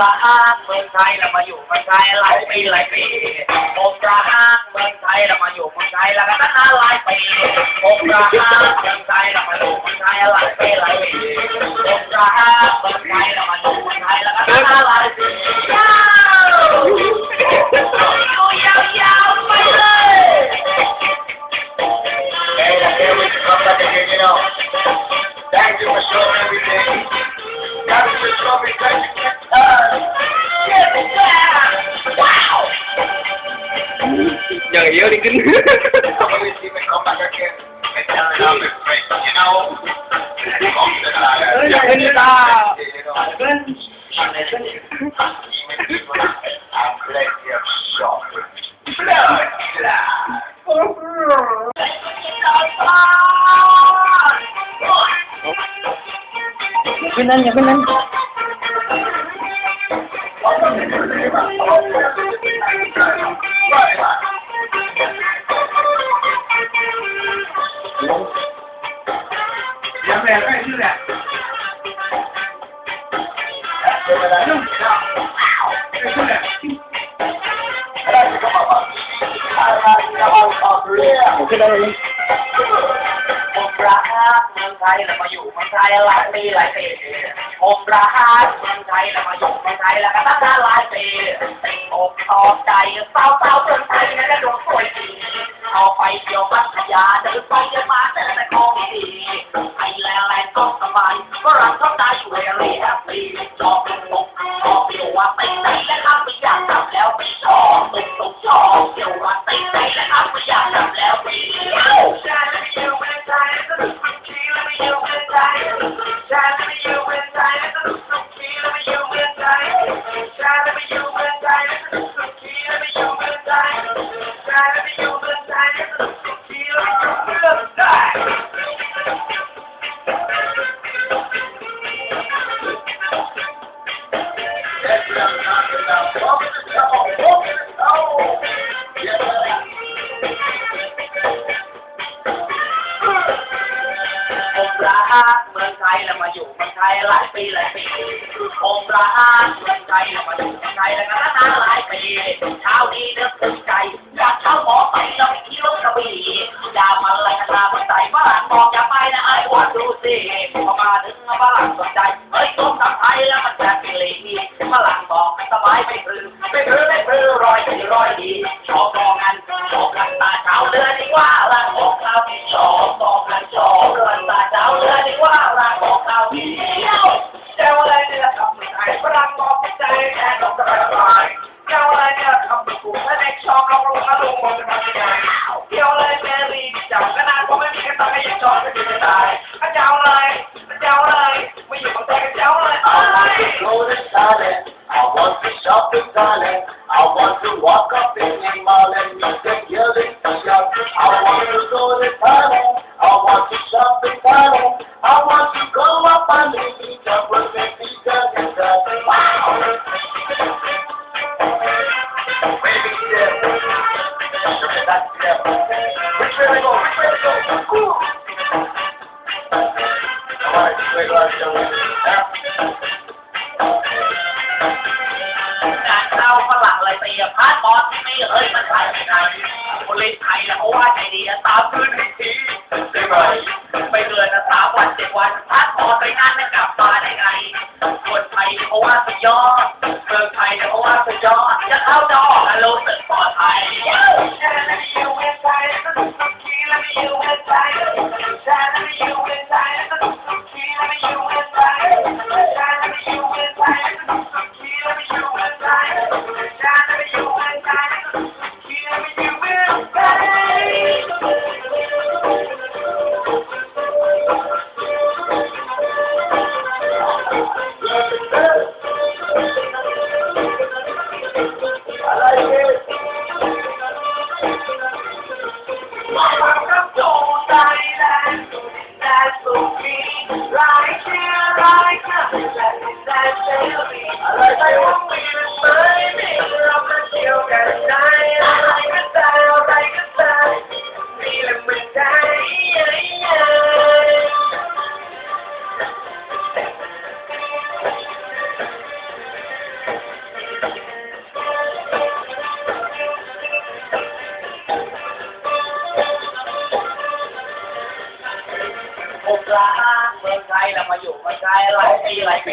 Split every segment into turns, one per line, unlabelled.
ผมรักเมืองไทยแล้วมาอยู่เมืองไทยหลายปีหลายปีผมรักเมืองไทยแล้วมาอยู่เมืองไทยแล้วก็ตั้งนานหลายปีผมรักเมืองไทยแล้วมาอยู่เมืองไทยหลายปีหลายปีผมรักเมืองไทยแล้วมาอยู่เมืองไทยแล้วก็ตั้งนานหลายปี
and plenty of shot. Blood cloud.
Yakinan, yakinan. Yeah, man, I do that. ขึ้นได้เลย
ผมรักเมืองไทยแล้วมาอยู่เมืองไทยหลายปีหลายปีผมรักเมืองไทยแล้วมาอยู่เมืองไทยแล้วก็ตั้งนานหลายปีติดอกชอบใจสาวสาวเมืองไทยนั่นก็ดวงสวยดีเอาไปเที่ยวพัทยาเดินไปเดินมาเจอแต่ของดีไอ้แลนแลนก็สบายก็รักก็ได้อยู่ ใส่ฝรั่งบอกอย่าไปนะไอ้วันดูสิพอมาถึงฝรั่งสนใจเฮ้ยต้มกับไทยแล้วมันจะเป็นลีนีฝรั่งบอกสบายไม่ปลื้มไม่ปลื้มไม่ปลื้มรอยดีรอยดีชอบกองกัน งานเข้าฝรั่งอะไรไปอะพาสปอร์ตที่ไม่เอ้ยมันถ่ายไม่ได้คนเล่นไทยแล้วเขาว่าใจดีอะตามคืนทีไปเดือนะสามวันเจ็ดวันพาสปอร์ตไปงานไม่กลับมาได้ไงคนไทยเขาว่าสุดยอดเมืองไทยเขาว่าสุดยอดจะเข้าจะออกแล้วรู้สึกปลอดภัย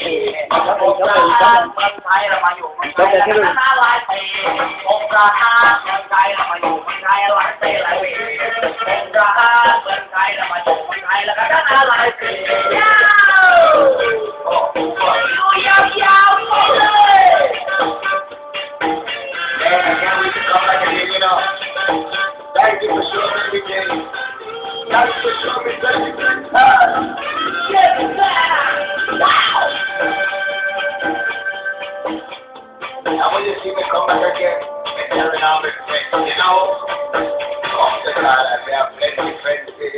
ปีก็องราชาเงไทยเรมายู่เมืงไทยเราเตะไรปีองราชาเงไทยเรมายู่เมืงไทยล้ก็ชนะลายปี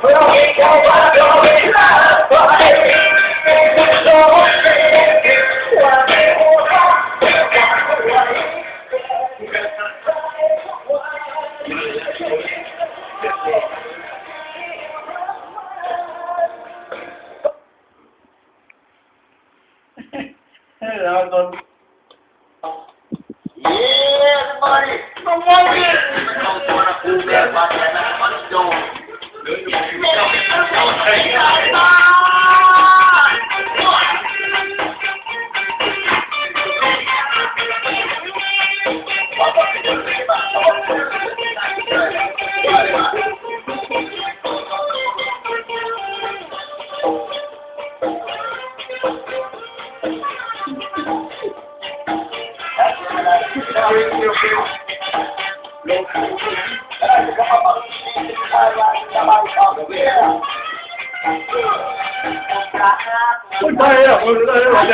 Well, we don't be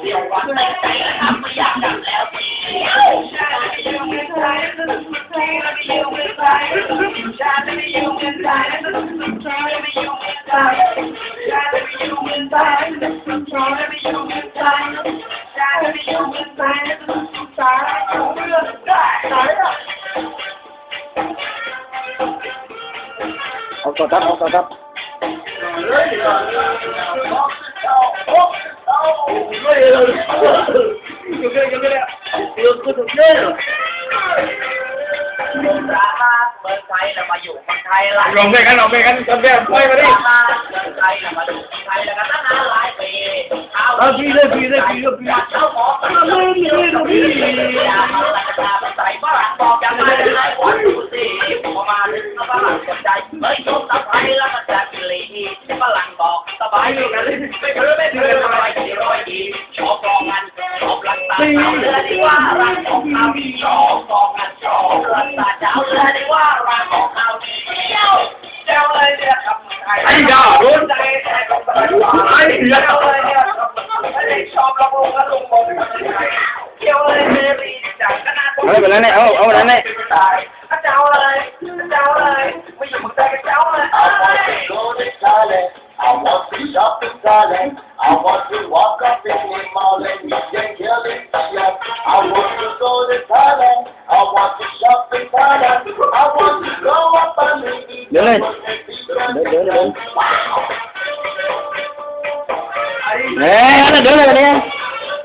เดี
ยววันตั้งใจแล้วทำไม่อยากทำแล้วเดียวชาติไม่ยอมเป็นใจแล้วต้องเป็นใจแล้วไม่ยอมเป็นใจชาติไม่ยอมเป็นใจแล้วต้องเป็นใจแล้วไม่ยอมเป็นใจชาติไม่ยอมเป็นใจแล้วต้องเป็นใจแล้ว
ไม่ยอมเป็นใจชาติไม่ยอมเป็นใจแล้วต้องเป็นใจแล้วเรื่องได้เอาต่อครับเอาต่
อครับ ทยหลาย
ลองไปกันลองไปกันจำแบบไปมาดิ
เมืองไทยแล้วมาอยู่เมืองไทยแล้วก็ตั้งนานหลายปี
เอาพี่เลยพี่เลยพี่เลยพี่
อยากเข้าหมอไม่ไม่ไม่ไม่อยากมาลักษณะใส่บ้านบอกจะมาได้วันดูสิพอมาถึงก็ฝรั่งสนใจเฮ้ยชมสะพายแล้วมันจะกิเลสฝรั่งบอกสบายอยู่กันเลยไม่เคยไม่เคยอะไรที่ร้อยดีชอบกอง อบรักษาเรือดีว่ารักของเขาชอบกองกันชอบรักษาเจ้าเรือดีว่า
I want to walk up in the mall and meet the killing. I want to go to Thailand. I want to shop in Thailand. I want to go up
and meet the killing fiat. Wow. Eh, ada dulu ya.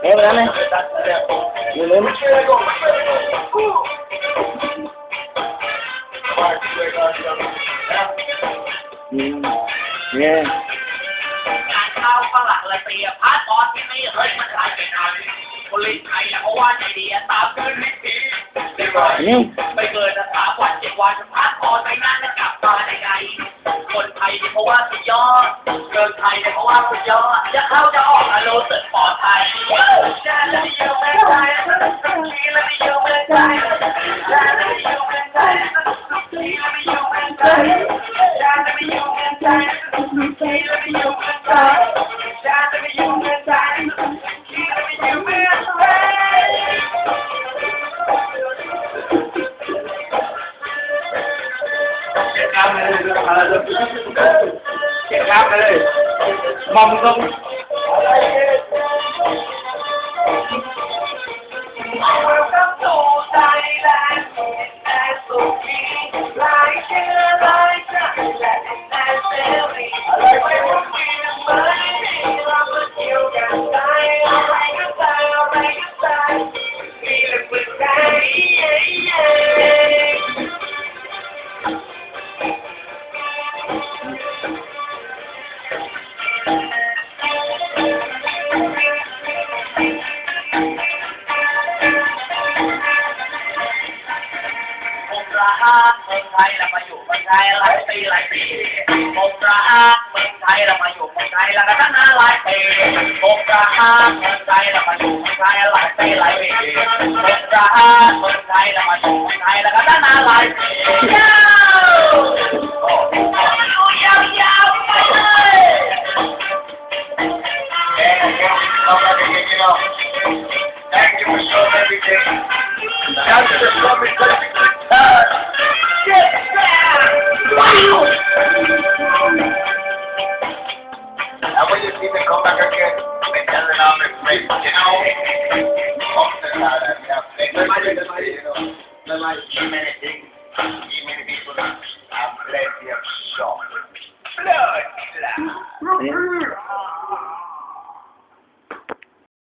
Eh,
berapa? านเข้าฝรั่งละเตียพาสปอร์ตที่ไม่เฮ้ยมันกลายเป็นอะไรคนลิ้นไทยแล้วเพราะว่าใจดีตามเกินได้ไหม
นี่
ไม่เกินสามวันเจ็ดวันพาสปอร์ตไปนั่นจะกลับมาได้ไงคนไทยเนี่ยเพราะว่าสุดยอดเกินไทยเนี่ยเพราะว่าสุดยอดจะเข้าจะออกอะรู้สึกปลอดภัยจะจะไม่อยู่ไม่ได้สักทีล้วไม่อยู่ไม่ได้จะจะไม่อยู่ไม่ได้สักทีล้วไม่อยู่ไม่ได้จะจะไม่อยู่ กเมืองไทย
เรา
มาอยู่เมืองไทยหลายปีหลายปีผมรักเมืองไทยเรามาอยู่เมืองไทยแล้วก็ตั้งนานหลายปีผมรักเมืองไทยเรามาอยู่เมืองไทยหลายปีหลายปีผมรักเมืองไทยเรามาอยู่เมืองไทยแล้วก็ตั้งนานหลายปียาวโอ้โหอยู่ยาว